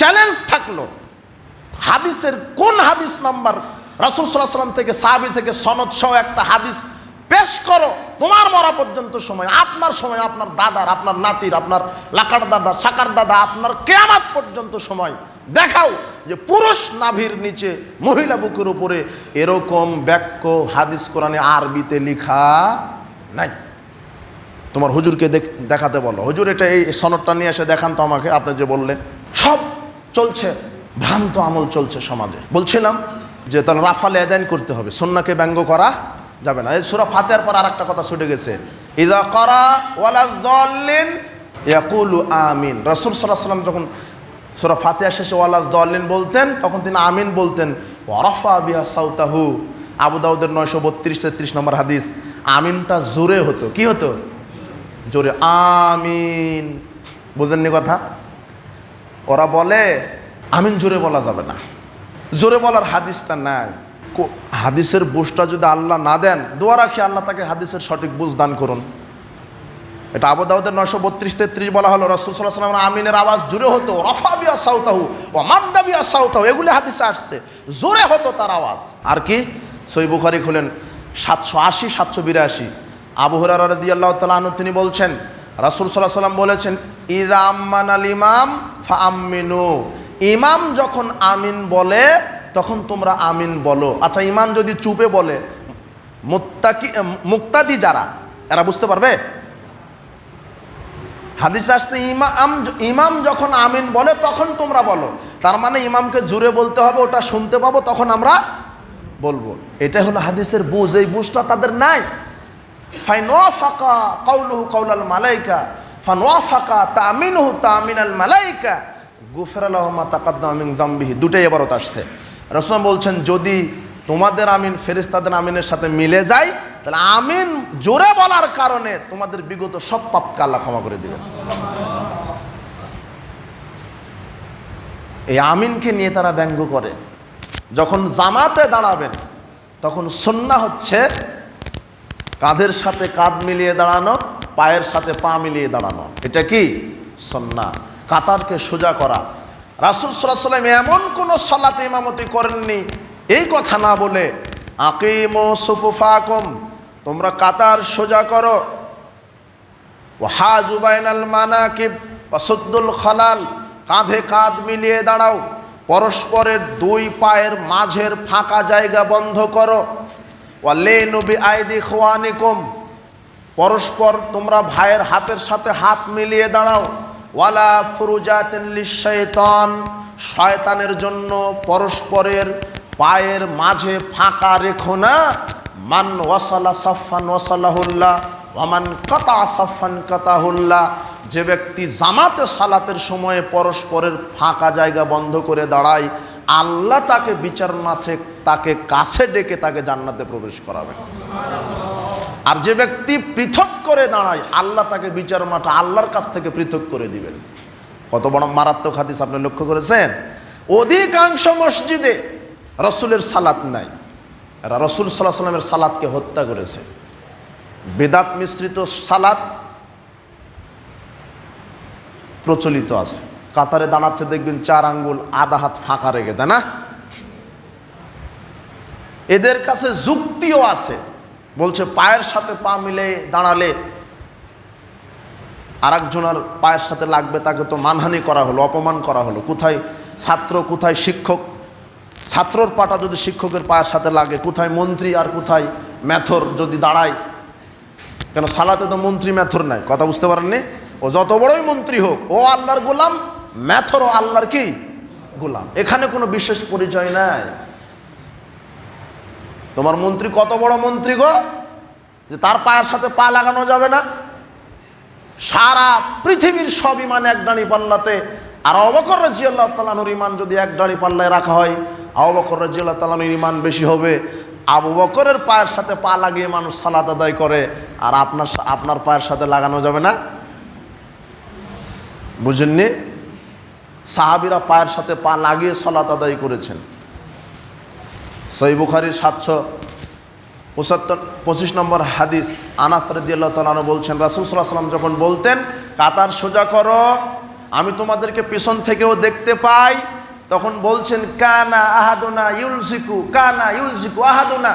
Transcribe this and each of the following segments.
Challenge থাকল। হাদিসের কোন হাদিস নাম্বার? রাসুল সাল্লাহ সাল্লাম থেকে সাহাবি থেকে সনদ সহ একটা হাদিস পেশ করো। তোমার মরা পর্যন্ত সময়, আপনার সময়, আপনার দাদার, আপনার নাতির, আপনার লাকার দাদা সাকার দাদা, আপনার কেয়ামাত পর্যন্ত সময়। দেখাও যে পুরুষ নাভির নিচে মহিলা বুকের উপরে এরকম বাক্য হাদিস কোরআনে আরবিতে লিখা নাই। তোমার হুজুরকে দেখ- দেখাতে বলো। হুজুর এটা এই সনদটা নিয়ে এসে দেখান তো আমাকে, আপনি যে বললেন। সব চলছে, ভ্রান্ত আমল চলছে সমাজে। বলছিলাম যে তাহলে রাফালে আদান করতে হবে সন্নাকে ব্যঙ্গ করা যাবে না। এই সুরা ফাতেহার পর আর একটা কথা ছুটে গেছে। ইদা করা ওয়ালা দলিন ইয়াকুলু আমিন। রসুল সাল্লাম যখন সুরা ফাতেহা শেষে ওয়ালা দলিন বলতেন, তখন তিনি আমিন বলতেন। ওয়ারফা বিহা সাউতাহু। আবু দাউদের নয়শো বত্রিশ তেত্রিশ নম্বর হাদিস, আমিনটা জোরে হতো। কি হতো? জোরে আমিন। বুঝেননি কথা? ওরা বলে, আমিন জোরে বলা যাবে না। জোরে বলার হাদিসটা নাই। হাদিসের বুঝটা যদি আল্লাহ না দেন, দোয়া রাখি আল্লাহ তাকে হাদিসের সঠিক বুঝ দান করুন। এটা আবু দাউদের নশো বত্রিশ তেত্রিশ বলা হলো, রসুল সাল্লাহ সাল্লাম আমিনের আওয়াজ জোরে হতো। রফাবিয়া সাউতাহু ও মাদ্দাবিয়া সাউতাহু এগুলি হাদিসে আসছে। জোরে হতো তার আওয়াজ। আর কি? সই বুখারি খুলেন, সাতশো আশি, সাতশো বিরাশি। আবু হরার রদি আল্লাহ তালু তিনি বলছেন, রাসুল সাল্লাহ সাল্লাম বলেছেন, ইদা আম্মান আল ইমাম ফা আমিনু ইমাম যখন আমিন বলে, তখন তোমরা আমিন বলো। আচ্ছা ইমাম যদি চুপে বলে মুক্তাকি মুক্তাদি যারা, এরা বুঝতে পারবে? হাদিস আসছে ইমাম ইমাম যখন আমিন বলে, তখন তোমরা বলো। তার মানে ইমামকে জুড়ে বলতে হবে, ওটা শুনতে পাবো, তখন আমরা বলব। এটা হলো হাদিসের বুঝ। এই বুঝটা তাদের নাই। ফাইন ফাঁকা কাউলুহু কাউলাল মালাইকা। ফানোয়া ফাঁকা তামিনহু তামিনাল মালাইকা গুফর আলহমা তাকাদ্দামিন জাম্বিহি দুটাই এবারত আসছে। রসম বলছেন, যদি তোমাদের আমিন ফেরেস্তাদের আমিনের সাথে মিলে যায় তাহলে আমিন জোরে বলার কারণে তোমাদের বিগত সব পাপকে আল্লাহ ক্ষমা করে দিবেন। এই আমিনকে নিয়ে তারা ব্যঙ্গ করে। যখন জামাতে দাঁড়াবেন, তখন সন্না হচ্ছে কাঁধের সাথে কাঁধ মিলিয়ে দাঁড়ানো পায়ের সাথে পা মিলিয়ে দাঁড়ানো। এটা কি? সন্না কাতারকে সোজা করা। রাসুল সাল্লাম এমন কোনো সলাতে ইমামতি করেননি। এই কথা না বলে, আকিম ও সুফুফাকম, তোমরা কাতার সোজা করো। ও হাজুবাইনাল মানাকিব অসদ্দুল খালাল, কাঁধে কাঁধ মিলিয়ে দাঁড়াও। পরস্পরের দুই পায়ের মাঝের ফাঁকা জায়গা বন্ধ করো। ওয়ালে নবী আইদি খোয়ানিকুম পরস্পর তোমরা ভাইয়ের হাতের সাথে হাত মিলিয়ে দাঁড়াও। ওয়ালা ফুরুজাতিন লিশাইতান শয়তানের জন্য পরস্পরের পায়ের মাঝে ফাঁকা রেখো না। মান ওয়াসালা সাফান ওয়াসালাহুল্লাহ ওয়ামান কাতা সাফান কাতাহুল্লাহ। যে ব্যক্তি জামাতে সালাতের সময়ে পরস্পরের ফাঁকা জায়গা বন্ধ করে দাঁড়ায়, আল্লাহ তাকে বিচার না তাকে কাছে ডেকে তাকে জান্নাতে প্রবেশ করাবে। আর যে ব্যক্তি পৃথক করে দাঁড়ায়, আল্লাহ তাকে বিচার মাঠে আল্লাহর কাছ থেকে পৃথক করে দিবেন। কত বড় মারাত্মক হাদিস আপনি লক্ষ্য করেছেন? অধিকাংশ মসজিদে রসুলের সালাত নাই। এরা রসুল সাল্লাহ সাল্লামের সালাতকে হত্যা করেছে। বেদাত মিশ্রিত সালাত প্রচলিত আছে। কাতারে দাঁড়াচ্ছে, দেখবেন চার আঙ্গুল আধা হাত ফাঁকা রেখে তাই না? এদের কাছে যুক্তিও আছে। বলছে, পায়ের সাথে পা মিলে দাঁড়ালে আরেকজনের পায়ের সাথে লাগবে, তাকে তো মানহানি করা হলো, অপমান করা হলো। কোথায় ছাত্র, কোথায় শিক্ষক? ছাত্রর পাটা যদি শিক্ষকের পায়ের সাথে লাগে, কোথায় মন্ত্রী আর কোথায় ম্যাথর যদি দাঁড়ায়? কেন সালাতে তো মন্ত্রী ম্যাথর নাই, কথা বুঝতে পারেননি? ও যত বড়ই মন্ত্রী হোক, ও আল্লাহর গোলাম ম্যাথর ও আল্লাহর কি? গোলাম। এখানে কোনো বিশেষ পরিচয় নাই। তোমার মন্ত্রী কত বড় মন্ত্রী গো? যে তার পায়ের সাথে পা লাগানো যাবে না। সারা পৃথিবীর সব ইমান এক ডানি পাল্লাতে। আর অবকর রাজিয়াল্লাহ তালানুর ইমান যদি এক ডানি পাল্লায় রাখা হয় আবকর রাজিয়াল্লাহ তালানুর ইমান বেশি হবে। আবু বকরের পায়ের সাথে পা লাগিয়ে মানুষ সালাদ আদায় করে, আর আপনার আপনার পায়ের সাথে লাগানো যাবে না। বুঝেননি? সাহাবিরা পায়ের সাথে পা লাগিয়ে সলাত আদায় করেছেন। সই বুখারির সাতশো পঁচাত্তর, পঁচিশ নম্বর হাদিস, আনাস রদিয়াল্লাহ তালন বলছেন, রাসুল সাল্লাহ সাল্লাম যখন বলতেন, কাতার সোজা করো, আমি তোমাদেরকে পেছন থেকেও দেখতে পাই। তখন বলছেন, কানা আহাদুনা ইউলসিকু, কানা ইউলসিকু আহাদুনা।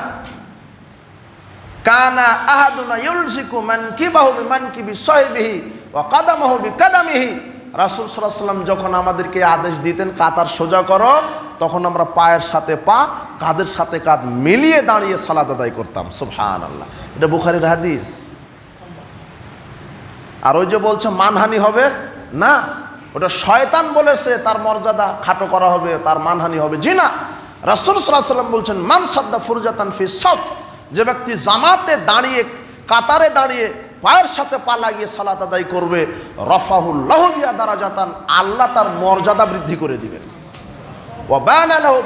কানা আহাদুনা ইউলসিকু মান কিবাহু বিমান কিবি সহিবিহি ওয়া কাদামাহু বিকাদামিহি। রাসূল সাল্লাল্লাহু আলাইহি সাল্লাম যখন আমাদেরকে আদেশ দিতেন, কাতার সোজা করো, তখন আমরা পায়ের সাথে পা কাদের সাথে কাঁধ মিলিয়ে দাঁড়িয়ে সালাদ আদায় করতাম। সুবহানাল্লাহ। এটা বুখারীর হাদিস। আর ওই যে বলছে, মানহানি হবে? না। ওটা শয়তান বলেছে, তার মর্যাদা খাটো করা হবে, তার মানহানি হবে। জি না। রাসুল সাল্লাম বলছেন, মান সাদ্দা ফুরজাতান ফি সফ যে ব্যক্তি জামাতে দাঁড়িয়ে, কাতারে দাঁড়িয়ে পায়ের সাথে পা লাগিয়ে সালাত আদায় করবে। রফাহুল্লাহ দিয়া দ্বারা জাতান আল্লাহ তার মর্যাদা বৃদ্ধি করে দিবেন। ও বানালাহু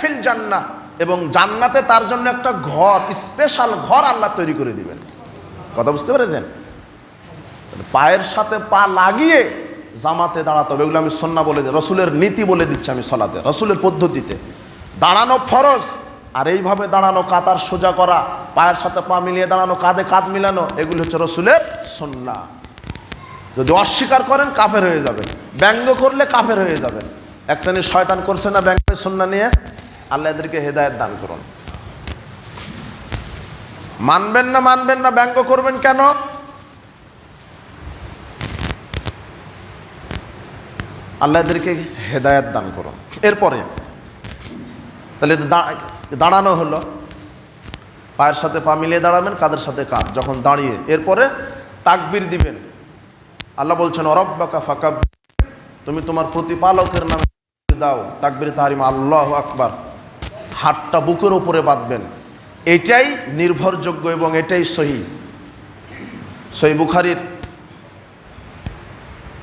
ফিল জান্নাহ, এবং জান্নাতে তার জন্য একটা ঘর স্পেশাল ঘর আল্লাহ তৈরি করে দিবেন। কথা বুঝতে পেরেছেন? পায়ের সাথে পা লাগিয়ে জামাতে দাঁড়াতে হবে, এগুলো আমি সন্না বলে দিই রসুলের নীতি বলে দিচ্ছি আমি সলাতে, রসুলের পদ্ধতিতে। দাঁড়ানো ফরজ আর এইভাবে দাঁড়ানো, কাতার সোজা করা, পায়ের সাথে পা মিলিয়ে দাঁড়ানো, কাঁধে কাঁধ মিলানো, এগুলি হচ্ছে রসুলের সন্না যদি অস্বীকার করেন, কাফের হয়ে যাবেন। ব্যঙ্গ করলে কাফের হয়ে যাবেন। এক শ্রেণির শয়তান করছে না ব্যঙ্গ সন্না নিয়ে? আল্লাহ এদেরকে হেদায়ত দান করুন। মানবেন না মানবেন না, ব্যঙ্গ করবেন কেন? আল্লাহ এদেরকে হেদায়াত দান করুন। এরপরে, তাহলে দাঁড়ানো হলো। পায়ের সাথে পা মিলিয়ে দাঁড়াবেন, কাদের সাথে কাঁধ? যখন দাঁড়িয়ে, এরপরে তাকবির দিবেন। আল্লাহ বলছেন অরব্বাকা ফাকা তুমি তোমার প্রতিপালকের নামে দাও। তাকবির তাহারিমা, আল্লাহ আকবার। হাতটা বুকের ওপরে বাঁধবেন। এটাই নির্ভরযোগ্য এবং এটাই সহি। সহি বুখারির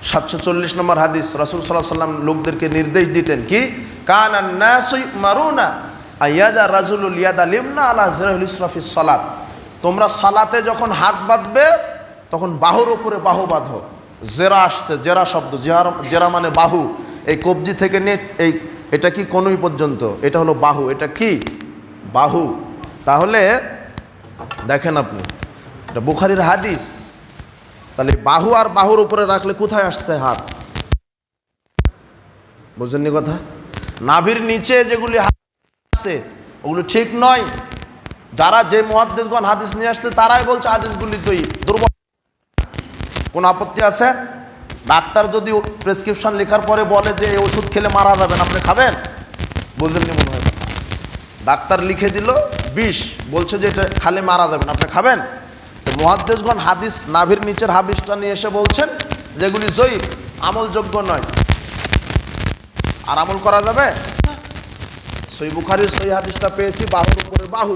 সাতশো চল্লিশ নম্বর হাদিস। রাসুল সাল্লাহ সাল্লাম লোকদেরকে নির্দেশ দিতেন কি? কানা মারুনা আয়াজা রাজুলুল ইয়াদা লিমনা আলা জরাহুল ইসরাফি সালাত। তোমরা সালাতে যখন হাত বাঁধবে, তখন বাহুর উপরে বাহু বাঁধো। জেরা আসছে, জেরা শব্দ। জেরা জেরা মানে বাহু। এই কবজি থেকে নিয়ে এই, এটা কি কোনই পর্যন্ত? এটা হলো বাহু। এটা কি? বাহু। তাহলে দেখেন আপনি, এটা বুখারির হাদিস। তাহলে বাহু আর বাহুর উপরে রাখলে কোথায় আসছে হাত? বুঝলেননি কথা? নাভির নিচে যেগুলি হাত আছে, ওগুলো ঠিক নয়। যারা যে মহাদ্দেশগণ হাদিস নিয়ে আসছে, তারাই বলছে হাদিসগুলি তুই দুর্বল। কোন আপত্তি আছে? ডাক্তার যদি প্রেসক্রিপশন লেখার পরে বলে যে এই ওষুধ খেলে মারা যাবেন, আপনি খাবেন? বুঝলেননি মনে হয় ডাক্তার লিখে দিল, বিষ, বলছে যে এটা খালে মারা যাবেন, আপনি খাবেন? তো মহাদ্দেশগণ হাদিস নাভির নিচের হাদিসটা নিয়ে এসে বলছেন, যেগুলি জয়ী আমলযোগ্য নয়। আর আমল করা যাবে? সই বুখারির সই হাদিসটা পেয়েছি বাহুর উপরে বাহু।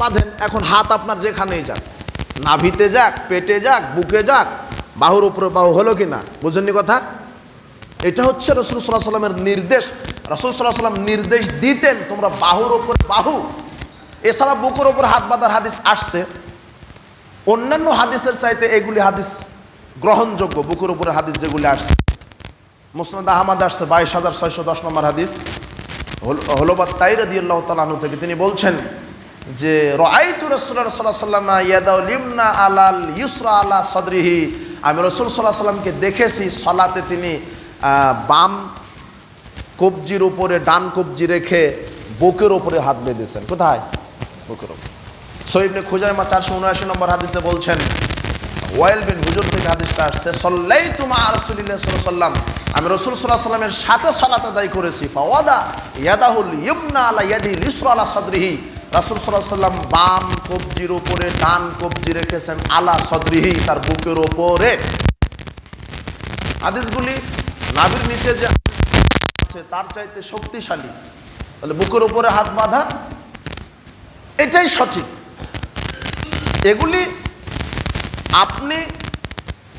বাঁধেন, এখন হাত আপনার যেখানেই যাক। নাভিতে যাক, পেটে যাক, বুকে যাক, বাহুর উপরে বাহু হলো কি না? বুঝেননি কথা? এটা হচ্ছে রসুল সাল্লাহ সাল্লামের নির্দেশ। রসুল সাল্লাহ সাল্লাম নির্দেশ দিতেন, তোমরা বাহুর ওপরে বাহু। এছাড়া বুকের ওপর হাত বাঁধার হাদিস আসছে। অন্যান্য হাদিসের চাইতে এগুলি হাদিস গ্রহণযোগ্য, বুকের উপরে হাদিস যেগুলি আসছে। মুসনাদ আহমদ আসছে বাইশ হাজার ছয়শো দশ নম্বর হাদিস। হলোবাদ তাইর দিয়াল্লাহ তালানু থেকে তিনি বলছেন যে রাইতু রসুল্লাহ সাল্লাহ সাল্লাম ইয়াদাউল ইমনা আলাল ইউসরা আলা সদরিহি। আমি রসুল সাল্লাহ সাল্লামকে দেখেছি, সলাতে তিনি বাম কবজির উপরে, ডান কবজি রেখে বুকের উপরে হাত বেঁধেছেন। কোথায়? বুকের উপরে। সৈবনে খুজাইমা চারশো উনআশি নম্বর হাদিসে বলছেন ওয়াইল বিন হুজুর থেকে হাদিসটা আসছে সল্লাই তুমা রসুলিল্লাহ সাল্লাম আমি রসুল সাল্লাহ সাল্লামের সাথে সালাত আদায় করেছি। ফাওয়াদা ইয়াদাহুল ইবনা আলা ইয়াদি লিসরা আলা সদরিহি। রাসুল সাল্লাহ সাল্লাম বাম কবজির উপরে ডান কবজি রেখেছেন আলা সদরিহি, তার বুকের ওপরে হাদিসগুলি নাভির নিচে যে আছে, তার চাইতে শক্তিশালী। তাহলে বুকের উপরে হাত বাঁধা, এটাই সঠিক। এগুলি আপনি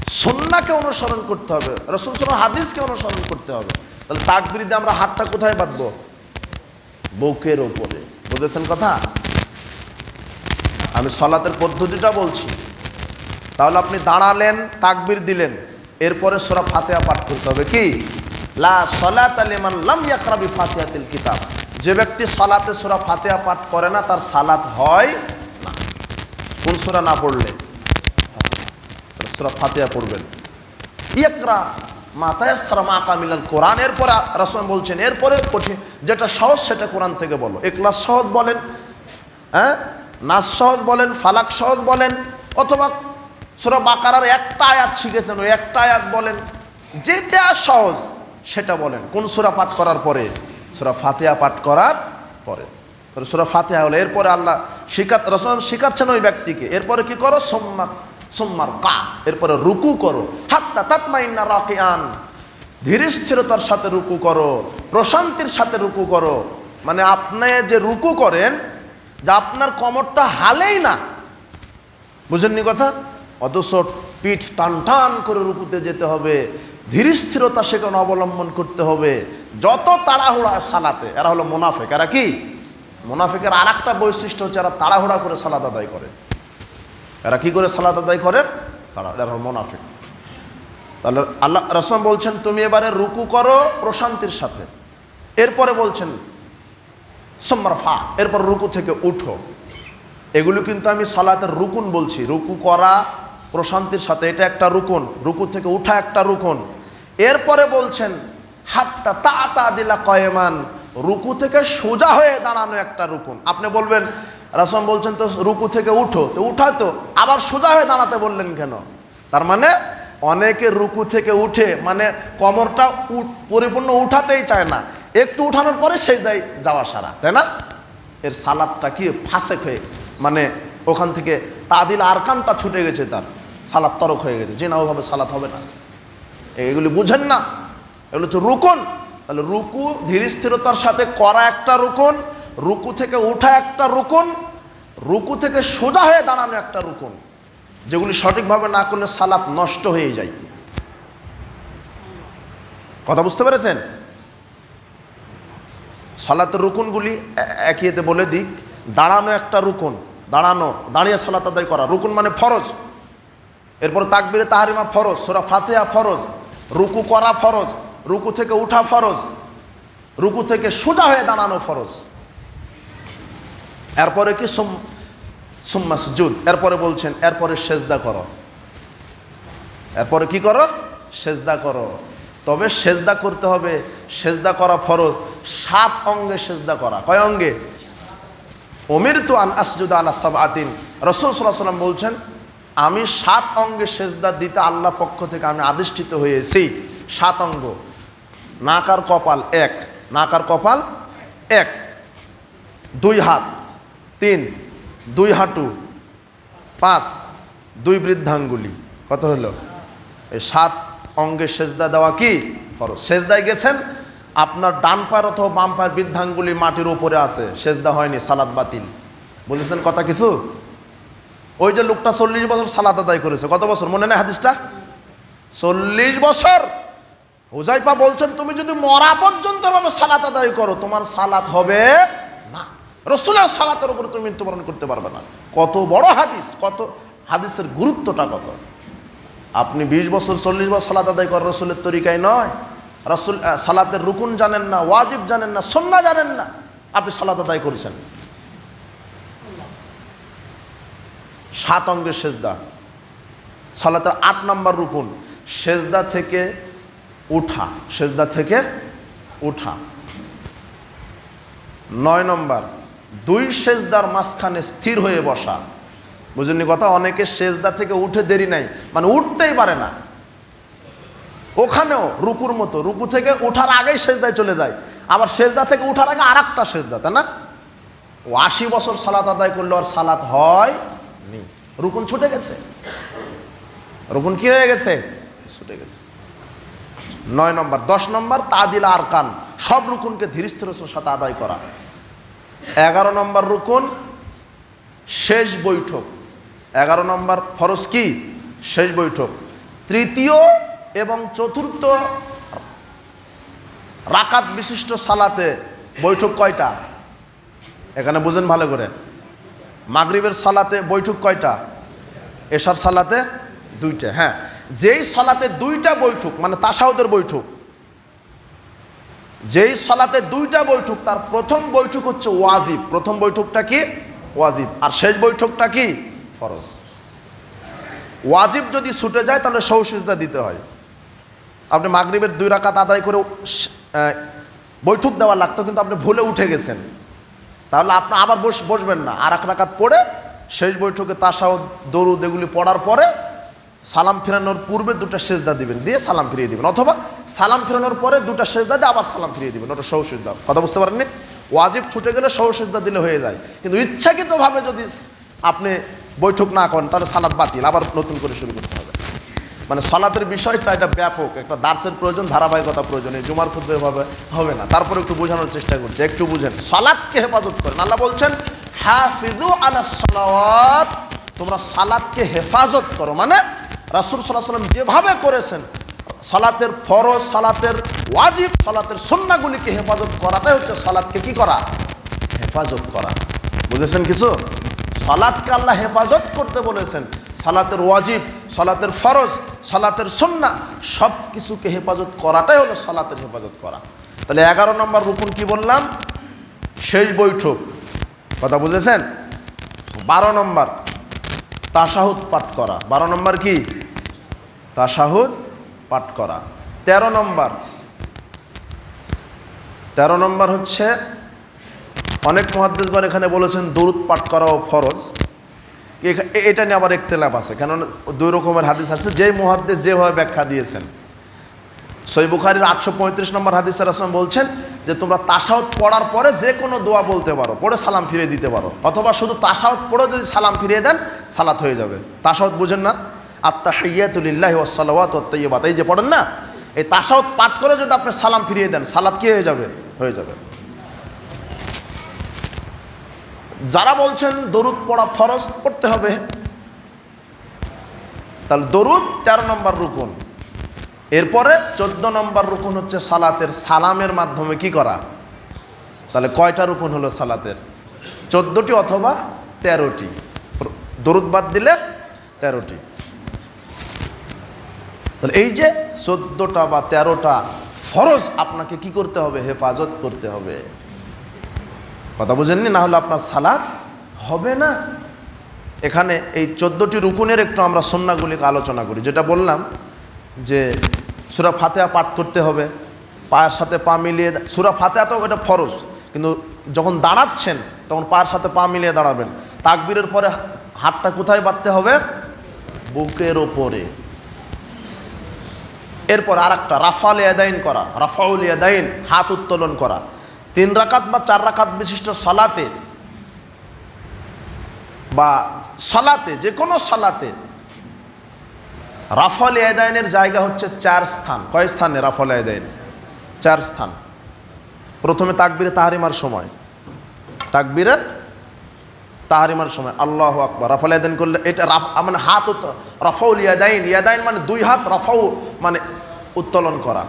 সন্নাকে অনুসরণ করতে হবে, রসুল সাল্লাম হাদিসকে অনুসরণ করতে হবে। তাহলে তাক বিরুদ্ধে আমরা হাতটা কোথায় বাঁধবো? বুকের ওপরে বুঝেছেন কথা? আমি সলাতের পদ্ধতিটা বলছি। তাহলে আপনি দাঁড়ালেন, তাকবির দিলেন, এরপরে সোরা ফাতেহা পাঠ করতে হবে কি? লা লাম কিতাব। যে ব্যক্তি সলাতে সোরা ফাতেহা পাঠ করে না, তার সালাত হয় না। কোন সোরা না পড়লে? সোরা ফাতেহা পড়বেন। ইকরা মাতায়াসরা মা কামিলাল কোরআন। এরপরে রাসুল বলছেন, এরপরে কঠিন, যেটা সহজ সেটা কোরআন থেকে বলো। এক্লাস সহজ বলেন হ্যাঁ? নাচ সহজ বলেন, ফালাক সহজ বলেন, অথবা সুরা বাকারার একটা আয়াত শিখেছেন, ওই একটা আয়াত বলেন, যেটা সহজ সেটা বলেন। কোন সুরা পাঠ করার পরে? সুরা ফাতেহা পাঠ করার পরে। সুরা ফাতেহা হলো, এরপরে আল্লাহ শিখাত রসম শিখাচ্ছেন ওই ব্যক্তিকে। এরপরে কি করো? সোম্মা সোম্মার কা, এরপরে রুকু করো। হাত্তা তাতমাইন্না রাকিয়ান ধীর স্থিরতার সাথে রুকু করো, প্রশান্তির সাথে রুকু করো। মানে আপনি যে রুকু করেন, যে আপনার কমরটা হালেই না। বুঝেননি কথা? অথচ পিঠ টান টান করে রুকুতে যেতে হবে, ধীর স্থিরতা সেখানে অবলম্বন করতে হবে। যত তাড়াহুড়া সালাতে, এরা হলো মোনাফেক। এরা কি? মোনাফেকের আর একটা বৈশিষ্ট্য হচ্ছে এরা তাড়াহুড়া করে সালাদ আদায় করে। এরা কি করে সালাদ আদায় করে? তারা, এরা মোনাফেক। তাহলে আল্লাহ রসম বলছেন, তুমি এবারে রুকু করো প্রশান্তির সাথে। এরপরে বলছেন সোম্মার ফা এরপর রুকু থেকে উঠো। এগুলো কিন্তু আমি সালাতের রুকুন বলছি। রুকু করা প্রশান্তির সাথে, এটা একটা রুকুন। রুকু থেকে উঠা একটা রুকুন। এরপরে বলছেন হাতটা তা তা দিলা কয়েমান রুকু থেকে সোজা হয়ে দাঁড়ানো একটা রুকুন। আপনি বলবেন রাসম বলছেন, তো রুকু থেকে উঠো। তো উঠা তো আবার সোজা হয়ে দাঁড়াতে বললেন কেন? তার মানে অনেকে রুকু থেকে উঠে মানে কমরটা পরিপূর্ণ উঠাতেই চায় না। একটু উঠানোর পরে সেই দেয় যাওয়া সারা, তাই না? এর সালাদটা কি ফাঁসেক হয়ে মানে ওখান থেকে তাদিল আরকানটা ছুটে গেছে তার। সালাদ তরক হয়ে গেছে। যে না, ওভাবে সালাদ হবে না। এগুলি বুঝেন না। এগুলো হচ্ছে রুকন। তাহলে রুকু ধীর স্থিরতার সাথে করা একটা রুকন রুকু থেকে ওঠা একটা রুকুন, রুকু থেকে সোজা হয়ে দাঁড়ানো একটা রুকুন, যেগুলি সঠিকভাবে না করলে সালাত নষ্ট হয়ে যায়। কথা বুঝতে পেরেছেন? সালাতের রুকুনগুলি এ- একই এতে বলে দিক, দাঁড়ানো একটা রুকুন, দাঁড়ানো, দাঁড়িয়ে সালাত আদায় করা। রুকুন মানে ফরজ। এরপর তাকবিরে তাহারিমা ফরজ, সোরা ফাতেহা ফরজ, রুকু করা ফরজ, রুকু থেকে উঠা ফরজ, রুকু থেকে সোজা হয়ে দাঁড়ানো ফরজ। এরপরে কি? সুম সুম্মা সুজুদ। এরপরে বলছেন, এরপরে সেজদা করো। এরপরে কি করো? সেজদা করো। তবে সেজদা করতে হবে। সেজদা করা ফরজ। সাত অঙ্গে সেজদা করা। কয় অঙ্গে? অমির তো আন আসজুদ আলা সাব আতিন রসুল সাল্লাম বলছেন, আমি সাত অঙ্গে সেজদা দিতে আল্লাহ পক্ষ থেকে আমি আদিষ্ঠিত হয়েছি। সাত অঙ্গ। নাকার কপাল এক। নাকার কপাল এক। দুই হাত। তিন, দুই হাঁটু, পাঁচ, দুই বৃদ্ধাঙ্গুলি। কত হলো? এই সাত অঙ্গে সেজদা দেওয়া কি? করো। সেজদায় গেছেন, আপনার ডান পায়ের অথবা বাম পায়ের বৃদ্ধাঙ্গুলি মাটির উপরে আছে, সেজদা হয়নি সালাদ বাতিল। বুঝেছেন কথা কিছু? ওই যে লোকটা চল্লিশ বছর সালাদ আদায় করেছে, কত বছর? মনে নেই হাদিসটা? চল্লিশ বছর! হুজাইফা বলছেন, তুমি যদি মরা পর্যন্ত ভাবে সালাত আদায় করো, তোমার সালাত হবে রসুলের সালাতের উপরে তুমি মৃত্যুবরণ করতে পারবে না। কত বড় হাদিস, কত, হাদিসের গুরুত্বটা কত? আপনি বিশ বছর, চল্লিশ বছর সালাত আদায় করেন রসুলের তরিকায় নয়। রসুল সালাতের রুকুন জানেন না, ওয়াজিব জানেন না সন্না জানেন না। আপনি সালাত আদায় করেছেন। সাত অঙ্গের সেজদা। সালাতের আট নম্বর রুকুন, সেজদা থেকে উঠা, সেজদা থেকে উঠা। নয় নম্বর দুই সেজদার মাঝখানে স্থির হয়ে বসা। বুঝলেন কথা? অনেকে সেজদা থেকে উঠে দেরি নাই মানে উঠতেই পারে না। ওখানেও রুকুর মতো, রুকু থেকে উঠার আগেই সেজদায় চলে যায়। আবার সেজদা থেকে উঠার আগে আর একটা সেজদা, তাই না? ও আশি বছর সালাত আদায় করলে আর সালাত হয় নি রুকুন ছুটে গেছে। রুকুন কি হয়ে গেছে? ছুটে গেছে। নয় নম্বর, দশ নম্বর তাদিল আরকান, সব রুকুনকে ধীরস্থিরতার সাথে আদায় করা। এগারো নম্বর রুকুন, শেষ বৈঠক। এগারো নম্বর ফরজ কি? শেষ বৈঠক। তৃতীয় এবং চতুর্থ রাকাত বিশিষ্ট সালাতে বৈঠক কয়টা? এখানে বুঝেন ভালো করে। মাগরিবের সালাতে বৈঠক কয়টা? এশার সালাতে দুইটা। হ্যাঁ যেই সালাতে দুইটা বৈঠক মানে তাসাউদের বৈঠক যেই সালাতে দুইটা বৈঠক, তার প্রথম বৈঠক হচ্ছে ওয়াজিব। প্রথম বৈঠকটা কি? ওয়াজিব। আর শেষ বৈঠকটা কি? ফরজ। ওয়াজিব যদি ছুটে যায়, তাহলে সৌসিজদা দিতে হয়। আপনি মাগরিবের দুই রাকাত আদায় করে বৈঠক দেওয়া লাগতো, কিন্তু আপনি ভুলে উঠে গেছেন। তাহলে আপনি আবার বস, বসবেন না। আর এক রাকাত পড়ে শেষ বৈঠকে তাসাও দরুদ এগুলি পড়ার পরে সালাম ফেরানোর পূর্বে দুটো সেজদা দিবেন, দিয়ে সালাম ফিরিয়ে দিবেন। অথবা সালাম ফেরানোর পরে দুটা সেজদা দিয়ে আবার সালাম ফিরিয়ে দিবেন, ওটা সহ কথা বুঝতে পারেননি? ওয়াজিব ছুটে গেলে সহ দিলে হয়ে যায়। কিন্তু ইচ্ছাকৃতভাবে যদি আপনি বৈঠক না করেন, তাহলে সালাদ বাতিল, আবার নতুন করে শুরু করতে হবে। মানে সালাতের বিষয়টা এটা ব্যাপক, একটা দার্সের প্রয়োজন, ধারাবাহিকতা প্রয়োজন, এই জুমার খুদ্ এভাবে হবে না। তারপরে একটু বোঝানোর চেষ্টা করছি, একটু বুঝেন। সলাদকে হেফাজত করেন। আল্লাহ বলছেন হাফিজু আলা তোমরা সালাদকে হেফাজত করো। মানে রাসূল সাল্লাম যেভাবে করেছেন, সালাতের ফরজ, সালাতের ওয়াজিব, সালাতের সুন্নাহগুলিকে হেফাজত করাটাই হচ্ছে সলাদকে কি করা? হেফাজত করা। বুঝেছেন কিছু? সালাদকে আল্লাহ হেফাজত করতে বলেছেন। সালাতের ওয়াজিব, সালাতের ফরজ, সালাতের সন্না সব কিছুকে হেফাজত করাটাই হলো সালাতের হেফাজত করা। তাহলে এগারো নম্বর রুকুন কি বললাম? শেষ বৈঠক। কথা বুঝেছেন? বারো নম্বর। তাসাহুদ পাঠ করা। বারো নম্বর কি? তাসাহুদ পাঠ করা। তেরো নম্বর। তেরো নম্বর হচ্ছে, অনেক মহাদ্দেশগণ এখানে বলেছেন, দরুদ পাঠ করাও ফরজ। এটা নিয়ে আবার একতেলাপ আছে, কেননা দুই রকমের হাদিস আছে। যে মহাদ্দেশ যেভাবে ব্যাখ্যা দিয়েছেন সই বুখারির আটশো পঁয়ত্রিশ নম্বর হাদিসের আসলাম বলছেন যে, তোমরা তাসাউদ পড়ার পরে যে কোনো দোয়া বলতে পারো, পড়ে সালাম ফিরিয়ে দিতে পারো। অথবা শুধু তাসাউদ পড়ে যদি সালাম ফিরিয়ে দেন, সালাত হয়ে যাবে। তাসাউদ বুঝেন না? আত্মা হাইয়াতুলিল্লাহ ওসালাওয়াত তৈবাত এই যে পড়েন না? এই তাসাউদ পাঠ করে যদি আপনি সালাম ফিরিয়ে দেন, সালাত কি হয়ে যাবে? হয়ে যাবে। যারা বলছেন দরুদ পড়া ফরজ, পড়তে হবে। তাহলে দরুদ তেরো নম্বর রুকুন। এরপরে চোদ্দ নম্বর রুকুন হচ্ছে সালাতের সালামের মাধ্যমে কি করা? তাহলে কয়টা রুকুন হলো সালাতের? চোদ্দোটি অথবা তেরোটি। দরুদ বাদ দিলে তেরোটি। তাহলে এই যে চোদ্দোটা বা তেরোটা ফরজ আপনাকে কি করতে হবে? হেফাজত করতে হবে। কথা বুঝেননি? না হলে আপনার সালাদ হবে না। এখানে এই চোদ্দোটি রুকুনের একটু আমরা সন্নাগুলিকে আলোচনা করি। যেটা বললাম যে সুরা ফাতেহা পাঠ করতে হবে, পায়ের সাথে পা মিলিয়ে সুরা ফাতেহা তো এটা ফরজ, কিন্তু যখন দাঁড়াচ্ছেন, তখন পায়ের সাথে পা মিলিয়ে দাঁড়াবেন। তাকবীরের পরে হাতটা কোথায় বাঁধতে হবে? বুকের ওপরে। এরপর আর একটা রাফাল ইয়াদাইন করা, রাফাউল ইয়াদাইন, হাত উত্তোলন করা। তিন রাকাত বা চার রাকাত বিশিষ্ট সলাতে বা সলাতে যে কোনো সলাতে রাফল ইয়াদাইনের জায়গা হচ্ছে চার স্থান। কয় স্থানে রাফল ইয়াদাইন? চার স্থান। প্রথমে তাকবিরে তাহারিমার সময়। তাকবিরে তাহারিমার সময়। আল্লাহ আকবর। রাফল ইয়াদাইন করলে এটা রাফ মানে হাত রাফাউল ইয়াদাইন। ইয়াদাইন মানে দুই হাত রাফাউ মানে উত্তোলন করা।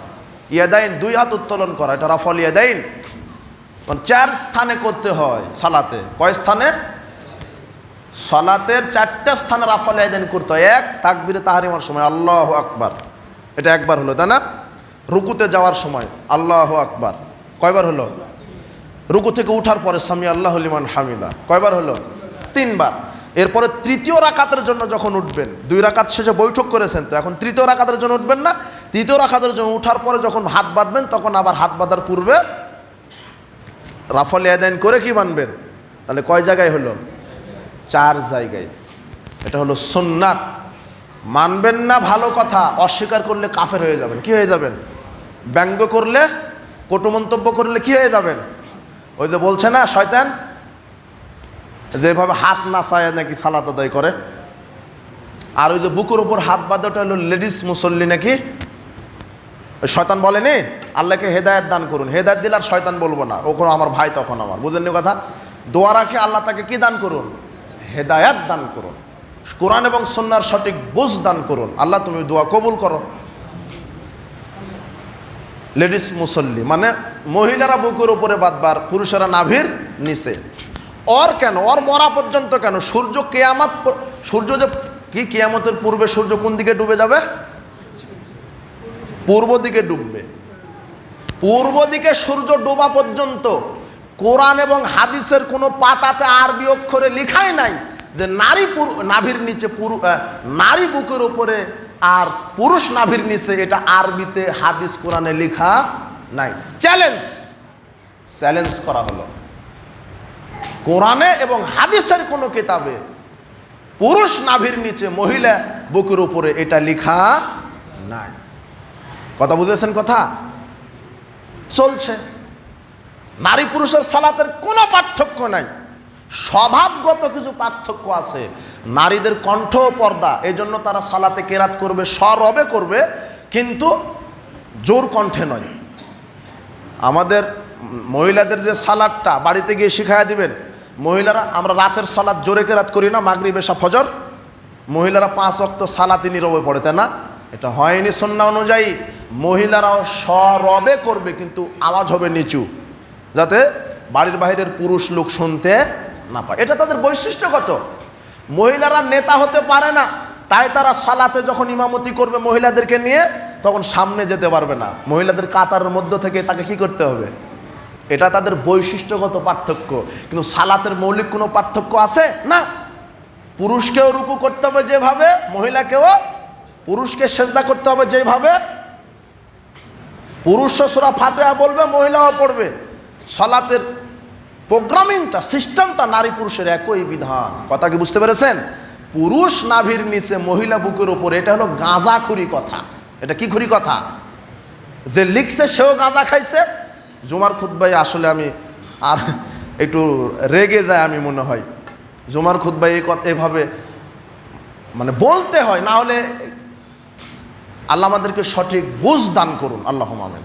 ইয়াদাইন দুই হাত উত্তোলন করা। এটা রাফল ইয়াদাইন। মানে চার স্থানে করতে হয় সালাতে। কয় স্থানে? সলাতের চারটা স্থানে রাফাল আয়দান করতে এক, তাকবিরে তাহারিমার সময়। আল্লাহ আকবার। এটা একবার হলো, তাই না? রুকুতে যাওয়ার সময়। আল্লাহ আকবার। কয়বার হলো? রুকু থেকে উঠার পরে স্বামী আল্লাহ লিমান হামিদা। কয়বার হলো? তিনবার। এরপরে তৃতীয় রাকাতের জন্য যখন উঠবেন, দুই রাকাত শেষে বৈঠক করেছেন, তো এখন তৃতীয় রাকাতের জন্য উঠবেন না? তৃতীয় রাকাতের জন্য উঠার পরে যখন হাত বাঁধবেন, তখন আবার হাত বাঁধার পূর্বে রাফল আদায়ন করে কি মানবেন তাহলে কয় জায়গায় হলো? চার জায়গায়। এটা হলো সুন্নাত। মানবেন না ভালো কথা, অস্বীকার করলে কাফের হয়ে যাবেন। কি হয়ে যাবেন? ব্যঙ্গ করলে, কটু মন্তব্য করলে কি হয়ে যাবেন? ওই যে বলছে না, শয়তান? যেভাবে হাত নাচায় নাকি সালাত আদায় করে। আর ওই যে বুকের উপর হাত বাঁধে, ওটা হলো লেডিস মুসল্লি নাকি? ওই শয়তান বলেনি? আল্লাহকে হেদায়ত দান করুন। হেদায়ত দিলে আর শয়তান বলব না। ও কোনো আমার ভাই তখন আমার। বুঝেননি কথা? দোয়া রাখে আল্লাহ তাকে কি দান করুন? হেদায়াত দান করুন। কোরআন এবং সন্ন্যার সঠিক বুঝ দান করুন। আল্লাহ, তুমি দোয়া কবুল করো। লেডিস মুসল্লি মানে মহিলারা বুকের উপরে বাদবার পুরুষেরা নাভির নিচে। অর কেন? অর মরা পর্যন্ত কেন? সূর্য কেয়ামত সূর্য যে কি কেয়ামতের পূর্বে সূর্য কোন দিকে ডুবে যাবে? পূর্ব দিকে ডুববে। পূর্ব দিকে সূর্য ডোবা পর্যন্ত কোরআন এবং হাদিসের কোনো পাতাতে আরবি অক্ষরে লেখাই নাই যে নারী নাভির নিচে পুরু নারী বুকের উপরে আর পুরুষ নাভির নিচে এটা আরবিতে হাদিস কোরআনে লেখা নাই। চ্যালেঞ্জ। চ্যালেঞ্জ করা হলো। কোরআনে এবং হাদিসের কোনো কিতাবে পুরুষ নাভির নিচে মহিলা বুকের উপরে এটা লেখা নাই। কথা বুঝেছেন কথা? চলছে। নারী পুরুষের সালাতের কোনো পার্থক্য নাই। স্বভাবগত কিছু পার্থক্য আছে। নারীদের কণ্ঠ পর্দা এই জন্য তারা সালাতে কেরাত করবে, সরবে করবে, কিন্তু জোর কণ্ঠে নয়। আমাদের মহিলাদের যে সালাদটা, বাড়িতে গিয়ে শিখাইয়া দিবেন, মহিলারা, আমরা রাতের সালাদ জোরে কেরাত করি না মাগরি বেশা ফজর। মহিলারা পাঁচ অক্ত সালাতে নীরবে পড়ে, তাই না? এটা হয়নি সন্না অনুযায়ী। মহিলারাও সরবে করবে, কিন্তু আওয়াজ হবে নিচু। যাতে বাড়ির বাইরের পুরুষ লোক শুনতে না পায়। এটা তাদের বৈশিষ্ট্যগত মহিলারা নেতা হতে পারে না, তাই তারা সালাতে যখন ইমামতি করবে মহিলাদেরকে নিয়ে, তখন সামনে যেতে পারবে না। মহিলাদের কাতারের মধ্য থেকে তাকে কি করতে হবে? এটা তাদের বৈশিষ্ট্যগত পার্থক্য। কিন্তু সালাতের মৌলিক কোনো পার্থক্য আছে? না। পুরুষকেও রুকু করতে হবে যেভাবে, মহিলাকেও পুরুষকে সেজদা করতে হবে যেভাবে। পুরুষও সুরা ফাতেহা বলবে, মহিলাও পড়বে। সলাতের প্রোগ্রামিংটা, সিস্টেমটা নারী পুরুষের একই বিধান। কথা কি বুঝতে পেরেছেন? পুরুষ নাভির নিচে মহিলা বুকের ওপরে, এটা হলো গাঁজা গাঁজাখুরি কথা। এটা কি খুরি কথা? যে লিখছে, সেও গাঁজা খাইছে। জুমার খুদ্াই আসলে আমি আর একটু রেগে যায় আমি মনে হয়। জুমার খুদ্াই এই কথা এভাবে মানে বলতে হয়, না হলে আল্লাহ আমাদেরকে সঠিক বুঝ দান করুন। আল্লাহ মামেন